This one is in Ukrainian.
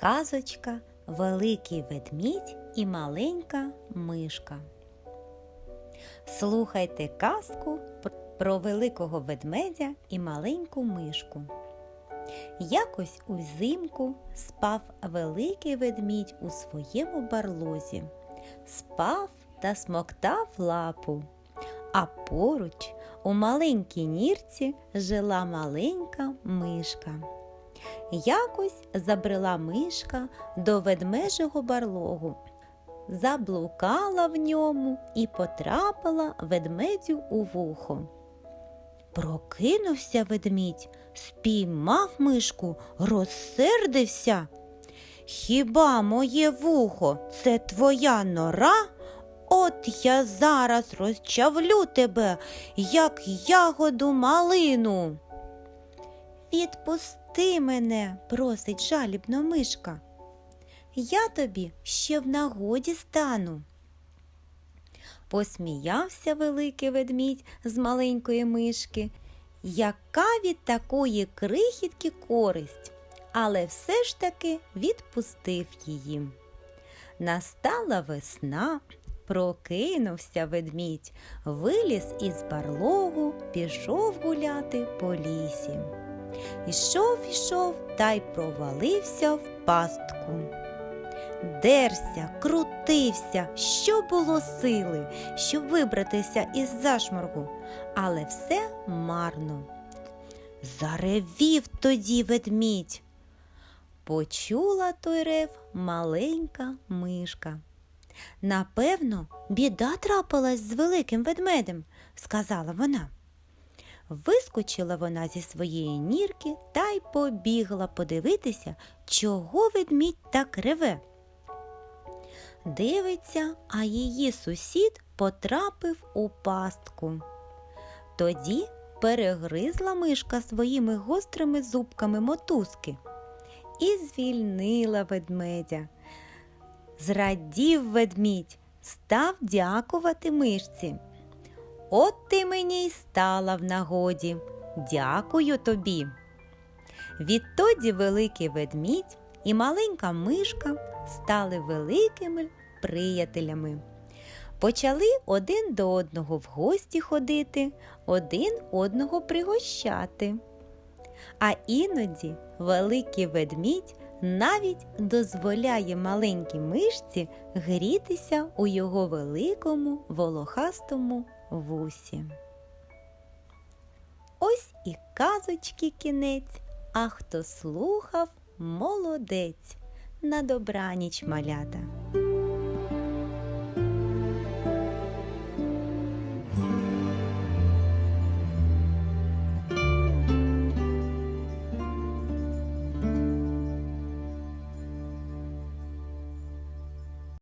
Казочка Великий ведмідь і маленька мишка. Слухайте казку про великого ведмедя і маленьку мишку. Якось узимку спав великий ведмідь у своєму барлозі, спав та смоктав лапу. А поруч у маленькій нірці жила маленька мишка. Якось забрела мишка до ведмежого барлогу, заблукала в ньому і потрапила ведмедю у вухо. Прокинувся ведмідь, спіймав мишку, розсердився. Хіба моє вухо це твоя нора? От я зараз розчавлю тебе, як ягоду малину. Відпусти мене, просить жалібно мишка. Я тобі ще в нагоді стану. Посміявся великий ведмідь з маленької мишки. Яка від такої крихітки користь, але все ж таки відпустив її. Настала весна, прокинувся ведмідь, виліз із барлогу, пішов гуляти по лісі. Ішов, ішов та й провалився в пастку. Дерся, крутився, що було сили, щоб вибратися із зашморгу, але все марно. Заревів тоді ведмідь. Почула той рев маленька мишка. Напевно, біда трапилась з великим ведмедем, сказала вона. Вискочила вона зі своєї нірки та й побігла подивитися, чого ведмідь так реве. Дивиться, а її сусід потрапив у пастку. Тоді перегризла мишка своїми гострими зубками мотузки і звільнила ведмедя. Зрадів ведмідь, став дякувати мишці. От ти мені й стала в нагоді. Дякую тобі. Відтоді великий ведмідь і маленька мишка стали великими приятелями. Почали один до одного в гості ходити, один одного пригощати. А іноді великий ведмідь навіть дозволяє маленькій мишці грітися у його великому волохастому вусі. Ось і казочки кінець, а хто слухав, молодець. На добраніч малята.